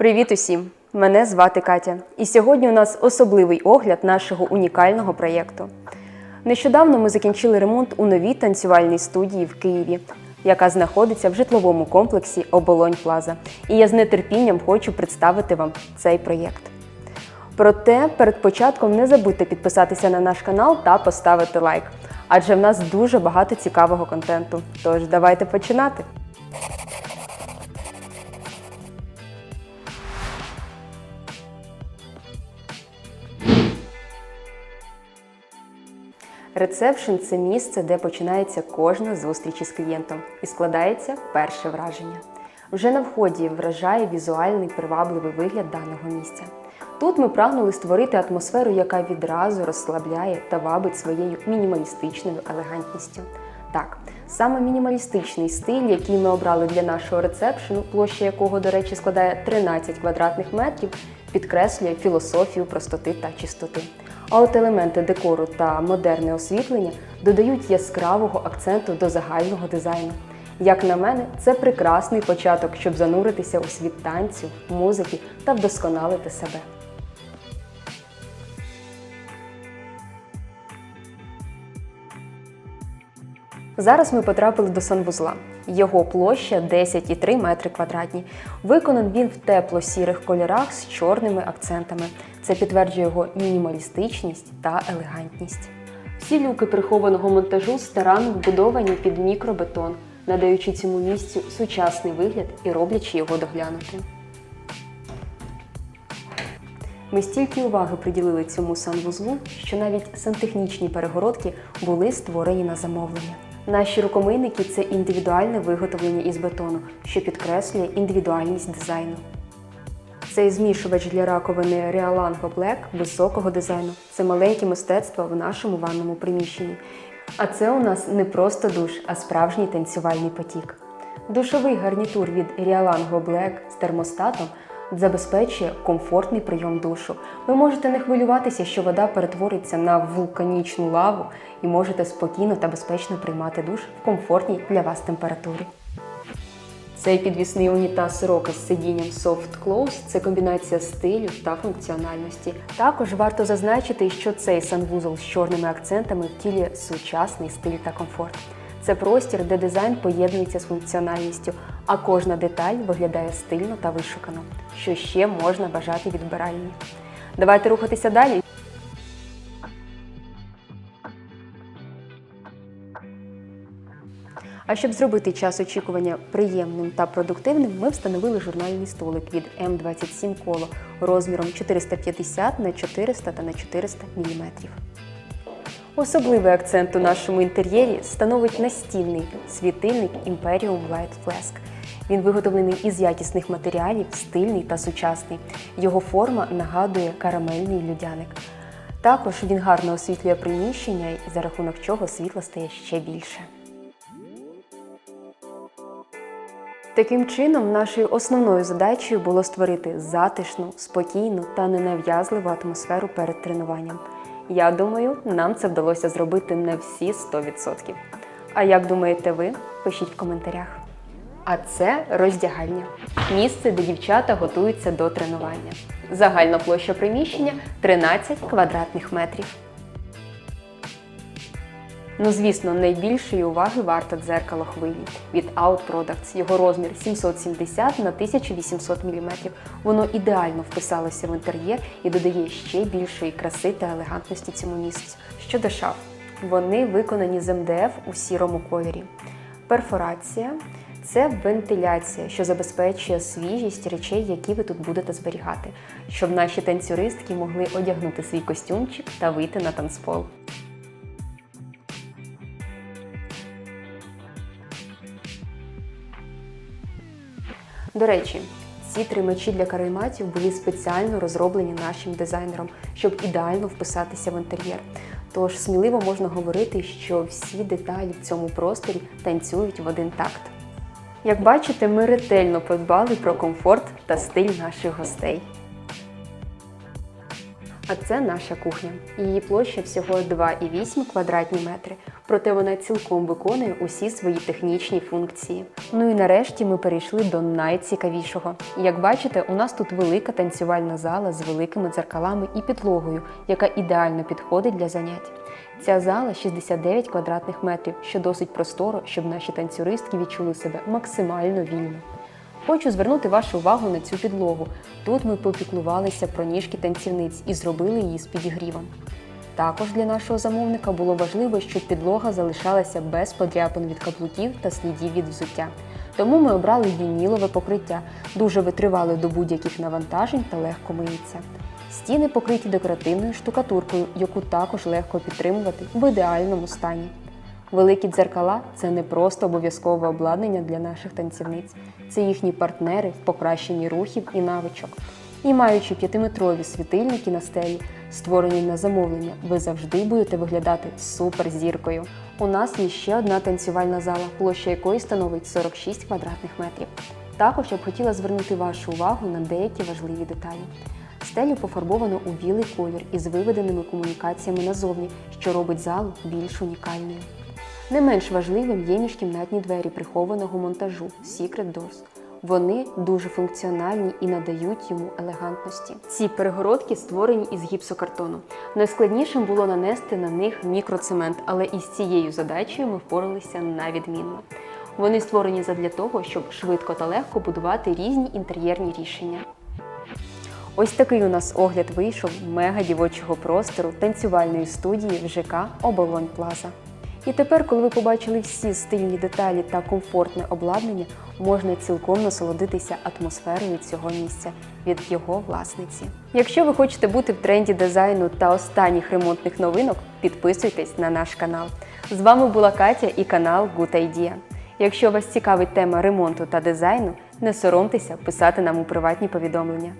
Привіт усім! Мене звати Катя, і сьогодні у нас особливий огляд нашого унікального проєкту. Нещодавно ми закінчили ремонт у новій танцювальній студії в Києві, яка знаходиться в житловому комплексі Оболонь Плаза. І я з нетерпінням хочу представити вам цей проєкт. Проте перед початком не забудьте підписатися на наш канал та поставити лайк, адже в нас дуже багато цікавого контенту. Тож давайте починати. Ресепшн це місце, де починається кожна зустріч із клієнтом і складається перше враження. Вже на вході вражає візуальний привабливий вигляд даного місця. Тут ми прагнули створити атмосферу, яка відразу розслабляє та вабить своєю мінімалістичною елегантністю. Так, саме мінімалістичний стиль, який ми обрали для нашого ресепшену, площа якого, до речі, складає 13 квадратних метрів, підкреслює філософію простоти та чистоти. А от елементи декору та модерне освітлення додають яскравого акценту до загального дизайну. Як на мене, це прекрасний початок, щоб зануритися у світ танцю, музики та вдосконалити себе. Зараз ми потрапили до санвузла. Його площа 10,3 метри квадратні. Виконаний він в тепло-сірих кольорах з чорними акцентами. Це підтверджує його мінімалістичність та елегантність. Всі люки прихованого монтажу старанно вбудовані під мікробетон, надаючи цьому місцю сучасний вигляд і роблячи його доглянутим. Ми стільки уваги приділили цьому санвузлу, що навіть сантехнічні перегородки були створені на замовлення. Наші рукомийники це індивідуальне виготовлення із бетону, що підкреслює індивідуальність дизайну. Цей змішувач для раковини Realango Black високого дизайну. Це маленьке мистецтво в нашому ванному приміщенні. А це у нас не просто душ, а справжній танцювальний потік. Душовий гарнітур від Realango Black з термостатом забезпечує комфортний прийом душу. Ви можете не хвилюватися, що вода перетвориться на вулканічну лаву і можете спокійно та безпечно приймати душ в комфортній для вас температурі. Цей підвісний унітаз Рока з сидінням Soft Close – це комбінація стилю та функціональності. Також варто зазначити, що цей санвузол з чорними акцентами втілює сучасний стиль та комфорт. Це простір, де дизайн поєднується з функціональністю, а кожна деталь виглядає стильно та вишукано, що ще можна бажати від вбиральні. Давайте рухатися далі. А щоб зробити час очікування приємним та продуктивним, ми встановили журнальний столик від М27 коло розміром 450 на 400 та на 400 мм. Особливий акцент у нашому інтер'єрі становить настільний світильник Imperium Light Flask. Він виготовлений із якісних матеріалів, стильний та сучасний. Його форма нагадує карамельний людяник. Також він гарно освітлює приміщення, за рахунок чого світла стає ще більше. Таким чином, нашою основною задачею було створити затишну, спокійну та ненав'язливу атмосферу перед тренуванням. Я думаю, нам це вдалося зробити на всі 100%. А як думаєте ви? Пишіть в коментарях. А це роздягальня. Місце, де дівчата готуються до тренування. Загальна площа приміщення 13 квадратних метрів. Ну, звісно, найбільшої уваги варто дзеркало хвилі від Out Products. Його розмір 770 на 1800 мм. Воно ідеально вписалося в інтер'єр і додає ще більшої краси та елегантності цьому місцю. Щодо шаф, вони виконані з МДФ у сірому кольорі. Перфорація це вентиляція, що забезпечує свіжість речей, які ви тут будете зберігати, щоб наші танцюристки могли одягнути свій костюмчик та вийти на танцпол. До речі, ці три мечі для карайматів були спеціально розроблені нашим дизайнером, щоб ідеально вписатися в інтер'єр. Тож сміливо можна говорити, що всі деталі в цьому просторі танцюють в один такт. Як бачите, ми ретельно подбали про комфорт та стиль наших гостей. А це наша кухня. Її площа всього 2,8 квадратні метри, проте вона цілком виконує усі свої технічні функції. Ну і нарешті ми перейшли до найцікавішого. Як бачите, у нас тут велика танцювальна зала з великими дзеркалами і підлогою, яка ідеально підходить для занять. Ця зала 69 квадратних метрів, що досить просторо, щоб наші танцюристки відчули себе максимально вільно. Хочу звернути вашу увагу на цю підлогу. Тут ми попіклувалися про ніжки танцівниць і зробили її з підігрівом. Також для нашого замовника було важливо, щоб підлога залишалася без подряпин від каблуків та слідів від взуття. Тому ми обрали вінілове покриття, дуже витривале до будь-яких навантажень та легко миється. Стіни покриті декоративною штукатуркою, яку також легко підтримувати в ідеальному стані. Великі дзеркала це не просто обов'язкове обладнання для наших танцівниць, це їхні партнери в покращенні рухів і навичок. І маючи п'ятиметрові світильники на стелі, створені на замовлення, ви завжди будете виглядати суперзіркою. У нас є ще одна танцювальна зала, площа якої становить 46 квадратних метрів. Також я б хотіла звернути вашу увагу на деякі важливі деталі. Стелю пофарбовано у білий колір із виведеними комунікаціями назовні, що робить залу більш унікальною. Не менш важливим є міжкімнатні двері прихованого монтажу Secret Doors. Вони дуже функціональні і надають йому елегантності. Ці перегородки створені із гіпсокартону. Найскладнішим було нанести на них мікроцемент, але із цією задачею ми впоралися на відмінно. Вони створені задля того, щоб швидко та легко будувати різні інтер'єрні рішення. Ось такий у нас огляд вийшов мега дівочого простору танцювальної студії в ЖК Оболонь Плаза. І тепер, коли ви побачили всі стильні деталі та комфортне обладнання, можна цілком насолодитися атмосферою цього місця від його власниці. Якщо ви хочете бути в тренді дизайну та останніх ремонтних новинок, підписуйтесь на наш канал. З вами була Катя і канал Good Idea. Якщо вас цікавить тема ремонту та дизайну, не соромтеся писати нам у приватні повідомлення.